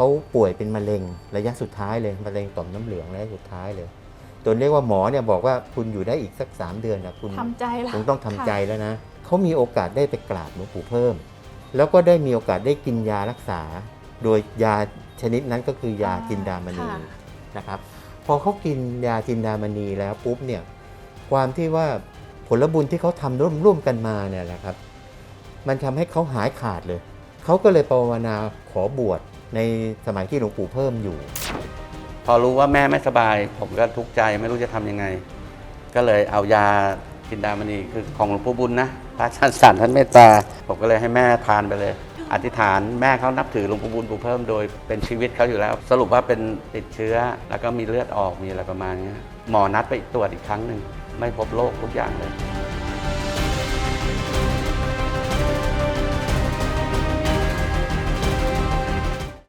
เขาป่วยเป็นมะเร็งระยะสุดท้ายเลยมะเร็งต่อมน้ำเหลืองระยะสุดท้ายเลยจนเรียกว่าหมอเนี่ยบอกว่าคุณอยู่ได้อีกสักสามเดือนนะคุณทำใจละคงต้องทำใจแล้วนะเขามีโอกาสได้ไปกราบหลวงปู่เพิ่ม แล้วก็ได้มีโอกาสได้กินยารักษา โดยยาชนิดนั้นก็คือยาจินดามณีค่ะนะครับพอเขากินยาจินดามณีแล้วปุ๊บเนี่ยความที่ว่าผลบุญที่เขาทำร่วมร่วมกันมาเนี่ยแหละครับ มันทำให้เขาหายขาดเลย เขาก็เลยภาวนาขอบวช ในสมัยที่หลวงปู่เพิ่มอยู่ พอรู้ว่าแม่ไม่สบาย ผมก็ทุกข์ใจไม่รู้จะทำยังไง ก็เลยเอายาจินดามณีคือของหลวงปู่บุญนะพระอาจารย์สันท่านเมตตา ผมก็เลยให้แม่ทานไปเลย อธิษฐานแม่เขานับถือหลวงปู่บุญปู่เพิ่มโดยเป็นชีวิตเขาอยู่แล้ว สรุปว่าเป็นติดเชื้อ แล้วก็มีเลือดออกมีอะไรประมาณนี้หมอนัดไปตรวจอีกครั้งหนึ่งไม่พบโรคทุกอย่างเลย